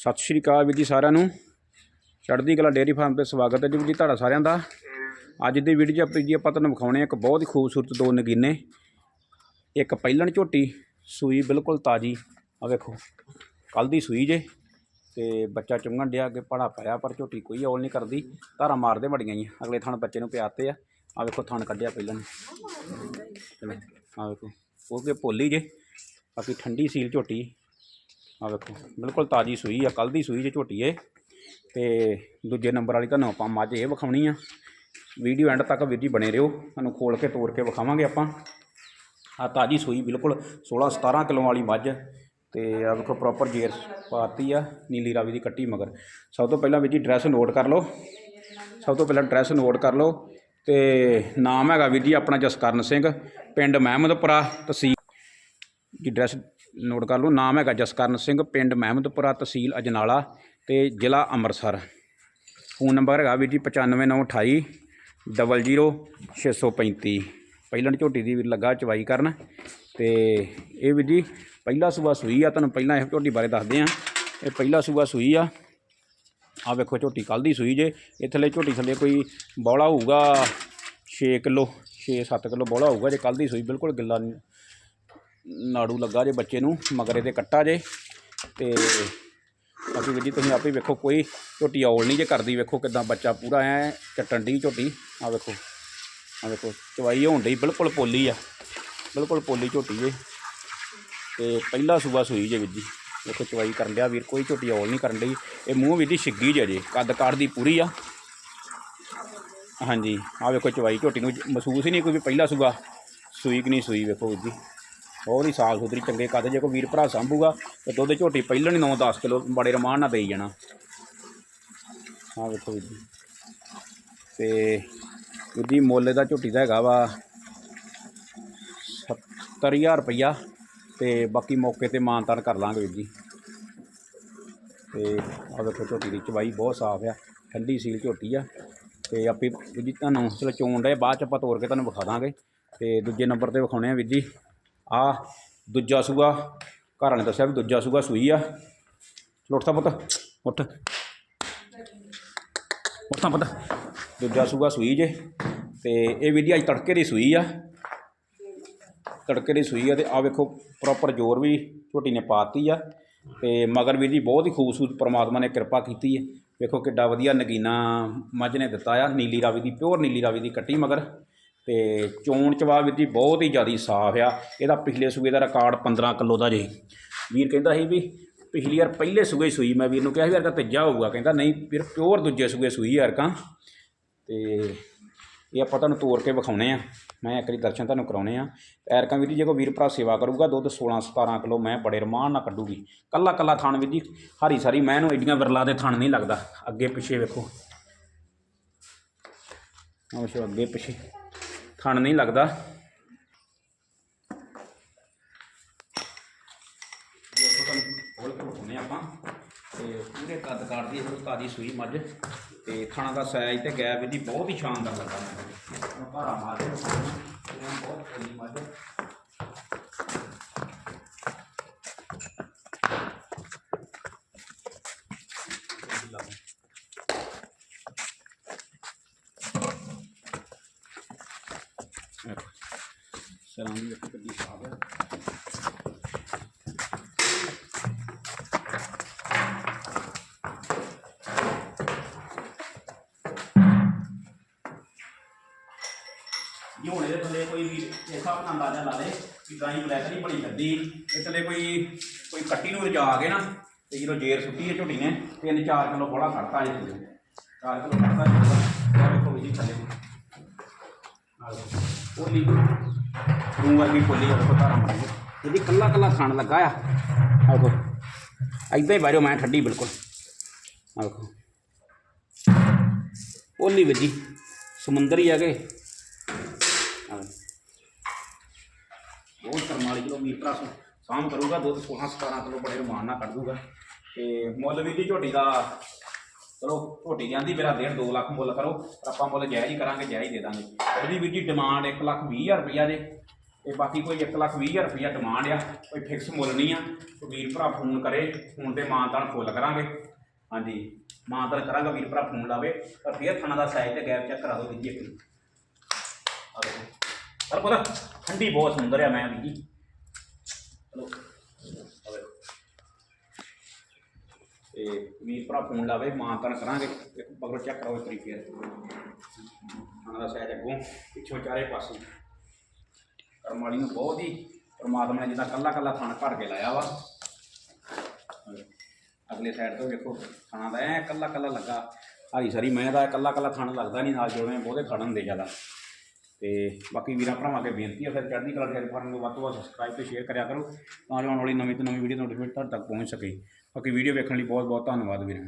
ਸਤਿ ਸ਼੍ਰੀ ਅਕਾਲ ਵੀਰ ਜੀ ਸਾਰਿਆਂ ਨੂੰ। ਚੜ੍ਹਦੀ ਕਲਾ ਡੇਅਰੀ ਫਾਰਮ ਤੇ ਸਵਾਗਤ ਹੈ ਜੀ ਵੀਰ ਜੀ ਤੁਹਾਡਾ ਸਾਰਿਆਂ ਦਾ। ਅੱਜ ਦੀ ਵੀਡੀਓ 'ਚ ਆਪਣੀ ਜੀ ਆਪਾਂ ਤੁਹਾਨੂੰ ਵਿਖਾਉਣੇ ਆ ਇੱਕ ਬਹੁਤ ਹੀ ਖੂਬਸੂਰਤ ਦੋ ਨਗੀਨੇ। ਇੱਕ ਪਹਿਲਣ ਝੋਟੀ, ਸੂਈ ਬਿਲਕੁਲ ਤਾਜੀ। ਆ ਵੇਖੋ ਕੱਲ ਦੀ ਸੂਈ ਜੇ। ਤੇ ਬੱਚਾ ਚੁੰਗਣ ਡਿਆ ਅੱਗੇ ਪੜਾ ਪਿਆ ਪਰ ਝੋਟੀ ਕੋਈ ਔਲ ਨਹੀਂ ਕਰਦੀ। ਧਾਰਾਂ ਮਾਰਦੇ ਬੜੀਆਂ ਜੀ। ਅਗਲੇ ਥਣ ਬੱਚੇ ਨੂੰ ਪਿਆਤੇ ਆ। ਆ ਵੇਖੋ ਥਣ ਕੱਢਿਆ ਪਹਿਲਾਂ ਨੇ। ਚਲੋ ਆ ਵੇਖੋ। ਉਹ ਕਿ ਪੋਲੀ ਜੇ। ਬਾਕੀ ਠੰਡੀ ਸੀਲ ਝੋਟੀ। ਆ ਵੇਖੋ, ਬਿਲਕੁਲ ਤਾਜੀ ਸੂਈ ਆ ਕੱਲ ਦੀ ਸੂਈ ਜੇ ਝੋਟੀ ਏ। ਤੇ ਦੂਜੇ ਨੰਬਰ ਵਾਲੀ ਤੁਹਾਨੂੰ ਆਪਾਂ ਮੱਝ ਇਹ ਵਿਖਾਉਣੀ ਆ। ਵੀਡੀਓ ਐਂਡ ਤੱਕ ਵੀਰ ਜੀ ਬਣੇ ਰਹੋ, ਤੁਹਾਨੂੰ ਖੋਲ ਕੇ ਤੋੜ ਕੇ ਵਿਖਾਵਾਂਗੇ ਆਪਾਂ। ਆ ਤਾਜੀ ਸੂਈ, ਬਿਲਕੁਲ 16 17 ਕਿਲੋ ਵਾਲੀ ਮੱਝ। ਤੇ ਆ ਵੇਖੋ ਪ੍ਰੋਪਰ ਜੇਰ ਪਾਤੀ ਆ, ਨੀਲੀ ਰਾਵੀ ਦੀ ਕੱਟੀ ਮਗਰ। ਸਭ ਤੋਂ ਪਹਿਲਾਂ ਵੀਰ ਜੀ ਡਰੈਸ ਨੋਟ ਕਰ ਲਓ। ਸਭ ਤੋਂ ਪਹਿਲਾਂ ਡਰੈਸ ਨੋਟ ਕਰ ਲਓ। ਤੇ ਨਾਮ ਹੈਗਾ ਵੀਰ ਜੀ ਆਪਣਾ ਜਸਕਰਨ ਸਿੰਘ, ਪਿੰਡ ਮਹਿਮਦਪੁਰਾ ਤਹਿਸੀਲ ਜੀ ਡਰੈਸ ਨੋਟ ਕਰ ਲਓ। ਨਾਮ ਹੈਗਾ ਜਸਕਰਨ ਸਿੰਘ, ਪਿੰਡ ਮਹਿਮਦਪੁਰਾ, ਤਹਿਸੀਲ ਅਜਨਾਲਾ ਤੇ ਜ਼ਿਲ੍ਹਾ ਅੰਮ੍ਰਿਤਸਰ। ਫੋਨ ਨੰਬਰ ਹੈਗਾ ਵੀਰ ਜੀ 95928 00635 ਪਹਿਲਾਂ ਝੋਟੀ ਦੀ ਵੀਰ ਲੱਗਾ ਚਵਾਈ ਕਰਨ ਤੇ ਇਹ ਵੀਰ ਜੀ ਪਹਿਲਾ ਸੂਆ ਸੂਈ ਆ, ਤੁਹਾਨੂੰ ਪਹਿਲਾਂ ਇਹ ਝੋਟੀ ਬਾਰੇ ਦੱਸਦੇ ਆ। ਇਹ ਪਹਿਲਾ ਸੂਆ ਸੂਈ ਆ। ਆ ਵੇਖੋ ਝੋਟੀ ਕੱਲ ਦੀ ਸੂਈ ਜੇ। ਇਹ ਥੱਲੇ ਝੋਟੀ ਥੱਲੇ ਕੋਈ ਬੌਲਾ ਹੋਊਗਾ 6 ਕਿਲੋ 6-7 ਕਿਲੋ ਬੌਲਾ ਹੋਊਗਾ ਜੇ ਕੱਲ ਦੀ ਸੂਈ। ਬਿਲਕੁਲ ਗਿੱਲਾ ਨਹੀਂ ਨਾੜੂ ਲੱਗਾ ਜੇ ਬੱਚੇ ਨੂੰ, ਮਗਰੇ ਤੇ ਕੱਟਾ ਜੇ। ਤੇ ਬਾਕੀ ਵੀਰ ਜੀ, ਤੁਸੀਂ ਆਪੇ ਵੇਖੋ, ਕੋਈ ਝੋਟੀ ਔਲ ਨਹੀਂ ਜੇ ਕਰਦੀ। ਵੇਖੋ ਕਿਦਾਂ ਬੱਚਾ ਪੂਰਾ ਐ ਚੱਟਣ ਦੀ ਝੋਟੀ। ਆ ਵੇਖੋ ਆ ਵੇਖੋ, ਚਵਾਈ ਹੋਣ ਡਈ, ਬਿਲਕੁਲ ਪੋਲੀ ਆ। ਬਿਲਕੁਲ ਪੋਲੀ ਝੋਟੀ ਜੇ। ਤੇ ਪਹਿਲਾ ਸੂਬਾ ਸੂਈ ਜੇ ਵੀਰ ਜੀ। ਵੇਖੋ, ਚਵਾਈ ਕਰਨ ਡਿਆ ਵੀਰ, ਕੋਈ ਝੋਟੀ ਔਲ ਨਹੀਂ ਕਰਨ ਡਈ। ਇਹ ਮੂੰਹ ਵੀਰ ਜੀ ਛਿੱਗੀ ਜੇ ਅਜੇ, ਕੱਦ ਕਾੜ ਦੀ ਪੂਰੀ ਆ। ਹਾਂਜੀ ਆ ਵੇਖੋ, ਚਵਾਈ ਝੋਟੀ ਨੂੰ ਮਹਿਸੂਸ ਹੀ ਨਹੀਂ ਕੋਈ ਵੀ ਪਹਿਲਾ ਸੂਬਾ ਸੂਈ ਕਿ ਨਹੀਂ ਸੂਈ, ਵੇਖੋ ਵੀਰ ਜੀ। ਬਹੁਤ ਹੀ ਸਾਲ ਸੁਥਰੀ, ਚੰਗੇ ਕੱਦ, ਜੇ ਕੋਈ ਵੀਰ ਭਰਾ ਸੰਭੂਗਾ ਤੇ ਦੁੱਧ ਝੋਟੀ ਪਹਿਲਾਂ ਨਹੀਂ 9-10 ਕਿਲੋ ਬੜੇ ਰਮਾਨ ਨਾਲ ਦੇਈ ਜਾਣਾ। ਆ ਵੇਖੋ ਵੀਰ ਜੀ। ਤੇ ਵੀਰ ਜੀ ਮੁੱਲ ਦਾ ਝੋਟੀ ਦਾ ਹੈਗਾ ਵਾ 70000 ਰੁਪਈਆ ਤੇ ਬਾਕੀ ਮੌਕੇ ਤੇ ਮਾਨਤਾਨ ਕਰ ਲਾਂਗੇ ਵੀਰ ਜੀ। ਤੇ ਆ ਵੇਖੋ ਝੋਟੀ ਦੀ ਚਵਾਈ ਬਹੁਤ ਸਾਫ਼ ਆ, ਠੰਡੀ ਸੀਲ ਝੋਟੀ ਆ। ਤੇ ਆਪੇ ਵੀਰ ਜੀ ਤੁਹਾਨੂੰ ਚਲੋ ਚੋਣ ਦੇ ਬਾਅਦ ਚ ਆਪਾਂ ਤੋੜ ਕੇ ਤੁਹਾਨੂੰ ਵਿਖਾ ਦਾਂਗੇ। ਤੇ ਦੂਜੇ ਨੰਬਰ ਤੇ ਵਿਖਾਉਣੇ ਆ ਵੀਰ ਜੀ। ਆ ਦੂਜਾ ਸੂਆ, ਘਰ ਨੇ ਦੱਸਿਆ ਵੀ ਦੂਜਾ ਸੂਆ ਸੂਈ ਆ। ਚਲੋ ਉੱਠ ਤਾਂ ਪੁੱਤ, ਉੱਠ। ਉੱਠ ਤਾਂ ਪੁੱਤ। ਦੂਜਾ ਸੂਆ ਸੂਈ ਜੇ, ਤੇ ਇਹ ਵੀਰ ਅੱਜ ਤੜਕੇ ਦੀ ਸੂਈ ਆ। ਤੜਕੇ ਦੀ ਸੂਈ ਆ ਤੇ ਆ ਵੇਖੋ ਪ੍ਰੋਪਰ ਜ਼ੋਰ ਵੀ ਝੋਟੀ ਨੇ ਪਾਤੀ ਆ। ਤੇ ਮਗਰ ਵੀਰ ਜੀ ਬਹੁਤ ਹੀ ਖੂਬਸੂਰਤ ਪ੍ਰਮਾਤਮਾ ਨੇ ਕਿਰਪਾ ਕੀਤੀ ਹੈ ਵੇਖੋ ਕਿੱਡਾ ਵਧੀਆ ਨਗੀਨਾ ਮੱਝ ਨੇ ਦਿੱਤਾ ਆ, ਨੀਲੀ ਰਾਵੀ ਦੀ ਪਿਓਰ ਨੀਲੀ ਰਾਵੀ ਦੀ ਕੱਟੀ ਮਗਰ। ਤੇ ਚੋਣ ਚਵਾ ਵੀਰ ਜੀ ਬਹੁਤ ਹੀ ਜ਼ਿਆਦਾ ਸਾਫ਼ ਆ। ਇਹਦਾ ਪਿਛਲੇ ਸੂਏ ਦਾ ਰਿਕਾਰਡ 15 ਕਿਲੋ ਦਾ ਜੇ। ਵੀਰ ਕਹਿੰਦਾ ਸੀ ਵੀ ਪਿਛਲੀ ਵਾਰ ਪਹਿਲੇ ਸੂਏ ਸੂਈ, ਮੈਂ ਵੀਰ ਨੂੰ ਕਿਹਾ ਸੀ ਯਾਰ ਕਾ ਤੀਜਾ ਹੋਊਗਾ। ਕਹਿੰਦਾ ਨਹੀਂ ਵੀਰ ਪਿਓਰ ਦੂਜੇ ਸੂਏ ਸੂਈ ਯਾਰ ਕਾ ਤੇ ਇਹ ਆਪਾਂ ਤੁਹਾਨੂੰ ਤੋੜ ਕੇ ਵਿਖਾਉਣੇ ਆ। ਮੈਂ ਇੱਕ ਵਾਰੀ ਦਰਸ਼ਨ ਤੁਹਾਨੂੰ ਕਰਾਉਣੇ ਆ। ਐਰਕਾਂ ਵੀਰ ਜੀ, ਜੇ ਕੋਈ ਵੀਰ ਭਰਾ ਸੇਵਾ ਕਰੂਗਾ, ਦੁੱਧ 16 17 ਕਿਲੋ ਮੈਂ ਬੜੇ ਰਮਾਨ ਨਾਲ ਕੱਢੂਗੀ। ਕੱਲਾ ਕੱਲਾ ਥਾਣ ਵੀਰ ਜੀ, ਹਰੀ ਸਾਰੀ ਮੈਂ ਨੂੰ ਏਡੀਆਂ ਵਿਰਲਾ ਦੇ ਥਾਣ ਨਹੀਂ ਲੱਗਦਾ। ਅੱਗੇ ਪਿੱਛੇ ਵੇਖੋ। ਆਹ ਅੱਗੇ ਪਿੱਛੇ। ਥਣ ਨਹੀਂ ਲੱਗਦਾ। ਜੇ, ਆਪਾਂ ਤੇ ਪੂਰੇ ਕੱਦ ਕਾੜਦੀ ਹੈ ਤਾਜੀ ਸੂਈ ਮੱਝ। ਤੇ ਖਾਣਾ ਦਾ ਸਾਈਜ਼ ਤੇ ਗੈਪ ਇਹਦੀ ਬਹੁਤ ਹੀ ਸ਼ਾਨਦਾਰ ਲੱਗਾ ਮੈਨੂੰ ਭਾਰਾ ਮਾਰ ਕੇ ਬਹੁਤ ਚੰਗੀ ਮੱਝ ਸਲਾਮ ਜੀ ਇੱਕ ਕੱਢੀ ਸਾਹ ਹੈ। ਜੇ ਹੁਣ ਇਹਦੇ ਥੱਲੇ ਕੋਈ ਵੀ ਇਸ ਹਿਸਾਬ ਅੰਦਾਜ਼ਾ ਲਾ ਲੇ ਕਿ ਗਾਈ ਬਲੈਕ ਨਹੀਂ ਬਣੀ ਫਿਰਦੀ ਇਹ ਥੱਲੇ ਕੋਈ ਕੋਈ ਕੱਟੀ ਨੂੰ ਰਜਾ ਕੇ ਨਾ ਤੇ ਜਦੋਂ ਜੇਰ ਸੁੱਟੀ ਹੈ ਝੋਟੀ ਨੇ ਤਿੰਨ ਚਾਰ ਕਿਲੋ ਬੋਲਾ ਕੱਢਤਾ ਇਹ ਥੱਲੇ। 4 ਕਿਲੋ ਕੱਢਤਾ ਇਹ ਵੇਖੋ ਜੀ ਥੱਲੇ। ਆਹ ਦੇਖੋ, ਪੋਲੀ ਰੂ ਵਰਗੀ ਖੋਲੀ ਆ ਦੇਖੋ ਧਾਰਾਂ ਮਾਰੀ ਇਹਦੀ ਕੱਲਾ ਕੱਲਾ ਥਣ ਲੱਗਾ ਆ। ਆਹ ਦੇਖੋ ਐਦਾਂ ਹੀ ਬਾਰਿਓ ਮੈਂ ਠੱਡੀ ਬਿਲਕੁਲ। ਆਹ ਦੇਖੋ। ਪੋਲੀ ਵੱਜੀ ਸਮੁੰਦਰ ਹੀ ਆ ਗਏ। ਹਾਂ। ਬਹੁਤ ਕਰਮ ਕਿਲੋ ਵੀਰ ਭਰਾ ਸਾਮ ਕਰੂਗਾ ਦੁੱਧ 16 17 ਕਿਲੋ ਬੜੇ ਰਮਾਨ ਨਾਲ ਕੱਢ ਦੂਗਾ। ਤੇ ਮੁੱਲ ਵੀ ਦੀ ਝੋਟੀ ਦਾ, ਚਲੋ, ਝੋਟੀ ਜਾਂਦੀ, ਮੇਰਾ 1.5 2 ਲੱਖ ਮੁੱਲ ਕਰੋ। ਪਰ ਆਪਾਂ ਮੁੱਲ ਜਾਇਜ਼ ਹੀ ਕਰਾਂਗੇ, ਜਾਇਜ਼ ਹੀ ਦੇ ਦਾਂਗੇ। ਇਹਦੀ ਵੀਰ ਜੀ ਡਿਮਾਂਡ 1 ਲੱਖ 20 ਹਜ਼ਾਰ ਰੁਪਈਆ ਦੇ ਤੇ ਬਾਕੀ ਕੋਈ 1 ਲੱਖ 20 ਹਜ਼ਾਰ ਰੁਪਈਆ ਡਿਮਾਂਡ ਆ, ਕੋਈ ਫਿਕਸ ਮੁੱਲ ਨਹੀਂ ਆ, ਤੇ ਵੀਰ ਭਰਾ ਫੋਨ ਕਰੇ ਫੋਨ ਤੇ ਮਾਨਤਾਨ ਫੁੱਲ ਕਰਾਂਗੇ। ਹਾਂਜੀ ਮਾਨਤਾਨ ਕਰਾਂਗਾ, ਵੀਰ ਭਰਾ ਫੋਨ ਲਾਵੇ, ਪਰ ਫੇਰ ਥਾਣਾ ਦਾ ਸਾਈਜ਼ ਤੇ ਗੈਪ ਚੈੱਕ ਕਰਾ ਦਿਓ ਵੀਰ ਜੀ ਇੱਕ ਆ ਦੇਖੋ। ਪਰ ਪਤਾ, ਠੰਡੀ ਬਹੁਤ ਸੁੰਦਰ ਆ ਮੈਂ ਵੀਰ ਜੀ। ਚਲੋ ਤੇ ਵੀਰ ਭਰਾ ਫੋਨ ਲਾਵੇ ਮਾਨਤਾਨ ਕਰਾਂਗੇ, ਇੱਕ ਬਗਰੋ ਚੈੱਕ ਕਰੋ ਇੱਕ ਤਰੀਕੇ ਥਾਣਾ ਦਾ ਸਾਈਜ਼ ਅੱਗੋਂ, ਪਿੱਛੋਂ ਚਾਰੇ ਪਾਸੇ। ਕਰਮ ਨੂੰ ਬਹੁਤ ਹੀ ਪਰਮਾਤਮਾ ਨੇ ਜਿੱਦਾਂ ਕੱਲਾ ਕੱਲਾ ਥਣ ਭਰ ਕੇ ਲਾਇਆ ਵਾ। ਅਗਲੇ ਸਾਈਡ ਤੋਂ ਵੇਖੋ ਥਾਣਾ ਦਾ ਐ ਕੱਲਾ ਕੱਲਾ ਲੱਗਾ। ਹਰੀ ਸਰੀ ਮੈਂ ਦਾ ਕੱਲਾ ਕੱਲਾ ਥਣ ਲੱਗਦਾ ਨਹੀਂ, ਨਾਲ ਜੋੜੇ ਬਹੁਤੇ ਥਣ ਹੁੰਦੇ ਜ਼ਿਆਦਾ। ਤੇ ਬਾਕੀ ਵੀਰਾਂ ਭਰਾਵਾਂ ਅੱਗੇ ਬੇਨਤੀ ਹੈ ਫਿਰ ਚੜ੍ਹਦੀ ਕਲਾ ਸ਼ੇਅਰ ਫਾਰਮ ਨੂੰ ਵੱਧ ਤੋਂ ਵੱਧ ਸਬਸਕ੍ਰਾਈਬ ਤੇ ਸ਼ੇਅਰ ਕਰਿਆ ਕਰੋ। ਤਾਂ ਜੋ ਆਉਣ ਵਾਲੀ ਨਵੀਂ ਤੋਂ ਨਵੀਂ ਵੀਡੀਓ ਨੋਟੀਫਿਕੇਸ਼ਨ ਤੁਹਾਡੇ ਤੱਕ ਪਹੁੰਚ ਸਕੇ। ਬਾਕੀ ਵੀਡੀਓ ਵੇਖਣ ਲਈ ਬਹੁਤ ਬਹੁਤ ਧੰਨਵਾਦ ਵੀਰਾਂ।